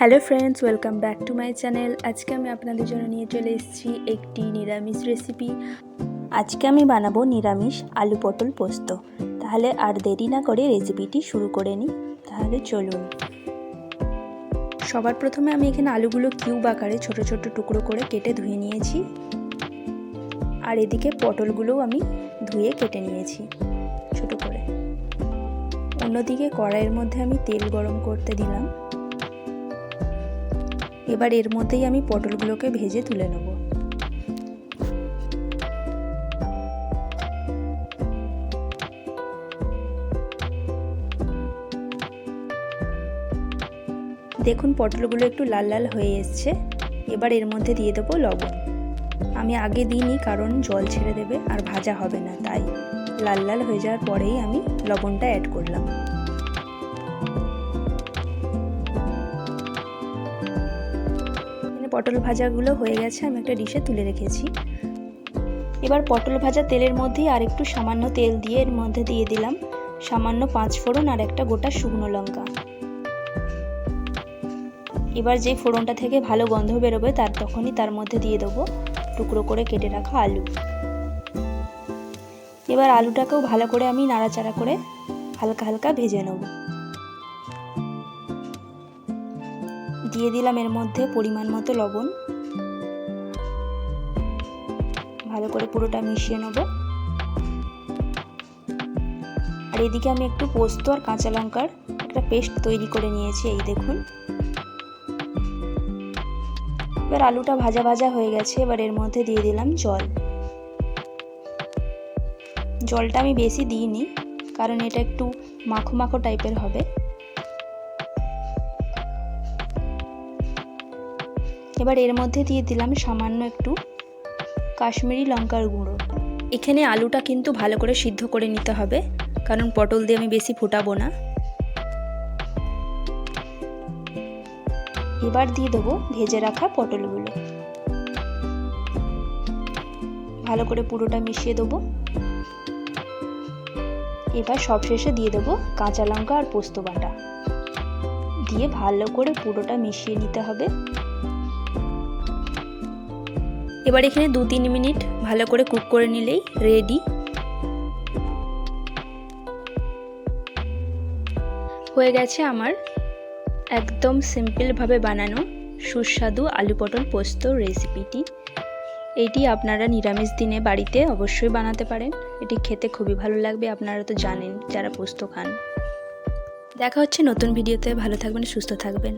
Hello friends, welcome back to my channel. আজকে আমি আপনাদের জন্য নিয়ে চলে এসেছি একটি নিরামিষ রেসিপি। আজকে আমি বানাবো নিরামিষ আলু পটল পোস্ত। তাহলে আর দেরি না করে রেসিপিটি শুরু করে নিই। তাহলে চলুন। সবার প্রথমে আমি এখানে আলুগুলো কিউব আকারে ছোট ছোট টুকরো করে কেটে ধুয়ে নিয়েছি। আর এদিকে পটলগুলোও আমি ধুয়ে কেটে নিয়েছি ছোট করে। অন্যদিকে কড়াইয়ের মধ্যে আমি তেল গরম করতে দিলাম। এবার এর মধ্যেই আমি পটলগুলোকে ভেজে তুলে নেব। দেখুন, পটলগুলো একটু লাল লাল হয়ে এসছে। এবার এর মধ্যে দিয়ে দেবো লবণ। আমি আগে দিইনি, কারণ জল ছেড়ে দেবে আর ভাজা হবে না, তাই লাল লাল হয়ে যাওয়ার পরেই আমি লবণটা অ্যাড করলাম। পটল ভাজাগুলো হয়ে গেছে, আমি একটা ডিশে তুলে রেখেছি। এবার পটল ভাজা তেলের মধ্যেই আর একটু সামান্য তেল দিয়ে এর মধ্যে দিয়ে দিলাম সামান্য পাঁচ ফোড়ন আর একটা গোটা শুকনো লঙ্কা। এবার যে ফোড়নটা থেকে ভালো গন্ধ বেরোবে তার তখনই তার মধ্যে দিয়ে দেবো টুকরো করে কেটে রাখা আলু। এবার আলুটাকেও ভালো করে আমি নাড়াচাড়া করে হালকা হালকা ভেজে নেব। দিয়ে দিলাম এর মধ্যে পরিমাণ মতো লবণ। ভালো করে পুরোটা মিশিয়ে নেব। আর এদিকে আমি একটু পোস্ত আর কাঁচা লঙ্কার একটা পেস্ট তৈরি করে নিয়েছি, এই দেখুন। এবার আলুটা ভাজা ভাজা হয়ে গেছে, এবার এর মধ্যে দিয়ে দিলাম জল। জলটা আমি বেশি দিইনি, কারণ এটা একটু মাখো মাখো টাইপের হবে। এবার এর মধ্যে দিয়ে দিলাম সামান্য একটু কাশ্মীরি লঙ্কার গুঁড়ো। এখানে আলুটা কিন্তু ভালো করে সিদ্ধ করে নিতে হবে, কারণ পটল দিয়ে আমি বেশি ফোটাবো না। এবার দিয়ে দেবো ভেজে রাখা পটলগুলো। ভালো করে পুরোটা মিশিয়ে দেবো। এবার সবশেষে দিয়ে দেবো কাঁচা লঙ্কা আর পোস্ত বাটা। দিয়ে ভালো করে পুরোটা মিশিয়ে নিতে হবে। এবার এখানে দু তিন মিনিট ভালো করে কুক করে নিলেই রেডি হয়ে গেছে আমার একদম সিম্পলভাবে বানানো সুস্বাদু আলু পটল পোস্ত রেসিপিটি এটি আপনারা নিরামিষ দিনে বাড়িতে অবশ্যই বানাতে পারেন। এটি খেতে খুবই ভালো লাগবে, আপনারা তো জানেন যারা পোস্ত খান। দেখা হচ্ছে নতুন ভিডিওতে ভালো থাকবেন, সুস্থ থাকবেন।